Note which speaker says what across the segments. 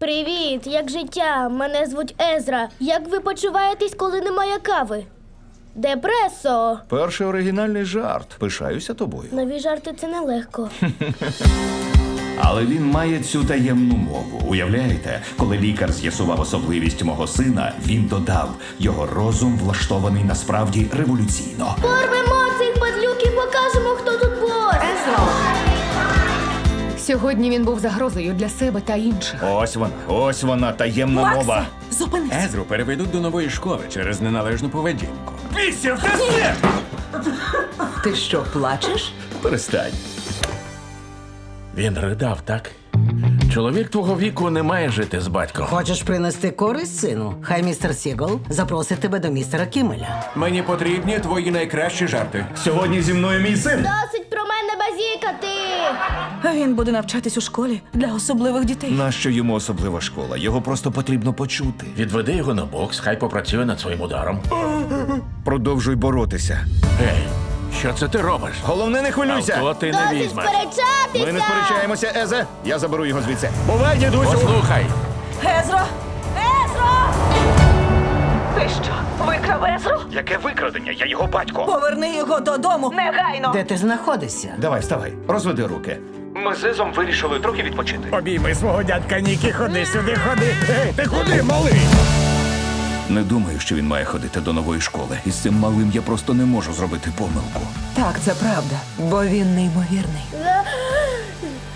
Speaker 1: Привіт, як життя? Мене звуть Езра. Як ви почуваєтесь, коли немає кави? Депресо.
Speaker 2: Перший оригінальний жарт. Пишаюся тобою.
Speaker 1: Нові жарти це нелегко.
Speaker 2: Але він має цю таємну мову. Уявляєте, коли лікар з'ясував особливість мого сина, він додав його розум влаштований насправді революційно.
Speaker 1: Порвемо цих падлюк покажемо, хто тут бос.
Speaker 3: Сьогодні він був загрозою для себе та інших.
Speaker 2: Ось вона, ось вона, таємна мова.
Speaker 3: Зупинись!
Speaker 4: Езру переведуть до нової школи через неналежну поведінку.
Speaker 2: Ти все!
Speaker 5: Ти що, плачеш?
Speaker 2: Перестань.
Speaker 6: Він ридав, так? Чоловік твого віку не має жити з батьком.
Speaker 5: Хочеш принести користь сину? Хай містер Сігл запросить тебе до містера Кімеля.
Speaker 4: Мені потрібні твої найкращі жарти.
Speaker 2: Сьогодні зі мною мій син.
Speaker 1: Досить про мене базікати.
Speaker 7: Він буде навчатись у школі для особливих дітей.
Speaker 2: Нащо йому особлива школа? Його просто потрібно почути.
Speaker 6: Відведи його на бокс, хай попрацює над своїм ударом.
Speaker 2: Продовжуй боротися.
Speaker 6: Гей, що це ти робиш?
Speaker 2: Головне, не хвилюйся.
Speaker 6: Авто ти не
Speaker 1: Досить
Speaker 6: візьмеш.
Speaker 1: сперечатися.
Speaker 2: Ми не сперечаємося, Езе. Я заберу його звідси. Бувай, дідусю!
Speaker 6: Послухай,
Speaker 7: Езро! Езро! Ти що, викрав Езру?
Speaker 2: Яке викрадення? Я його батько.
Speaker 7: Поверни його додому негайно!
Speaker 5: Де ти знаходишся?
Speaker 2: Давай, вставай, розведи руки. Ми з Езом вирішили трохи відпочити.
Speaker 4: Обійми свого дядька Нікі, ходи сюди, ходи. Ей, ти куди, малий?
Speaker 2: Не думаю, що він має ходити до нової школи. І з цим малим я просто не можу зробити помилку.
Speaker 7: Так, це правда, бо він неймовірний.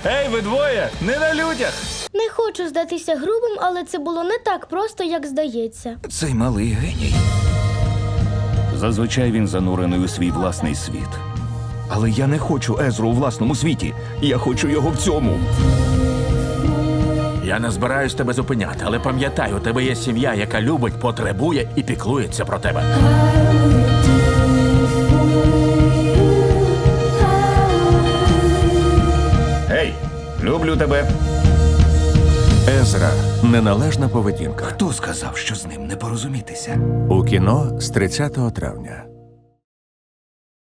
Speaker 2: Ей, ви двоє! Не на людях!
Speaker 1: Не хочу здатися грубим, але це було не так просто, як здається.
Speaker 2: Цей малий геній. Зазвичай він занурений у свій власний світ. Але я не хочу Езру у власному світі. Я хочу його в цьому.
Speaker 6: я не збираюсь тебе зупиняти, але пам'ятай, у тебе є сім'я, яка любить, потребує і піклується про тебе.
Speaker 2: Гей, люблю тебе.
Speaker 4: Езра. Неналежна поведінка.
Speaker 2: Хто сказав, що з ним не порозумітися?
Speaker 4: У кіно з 30 травня.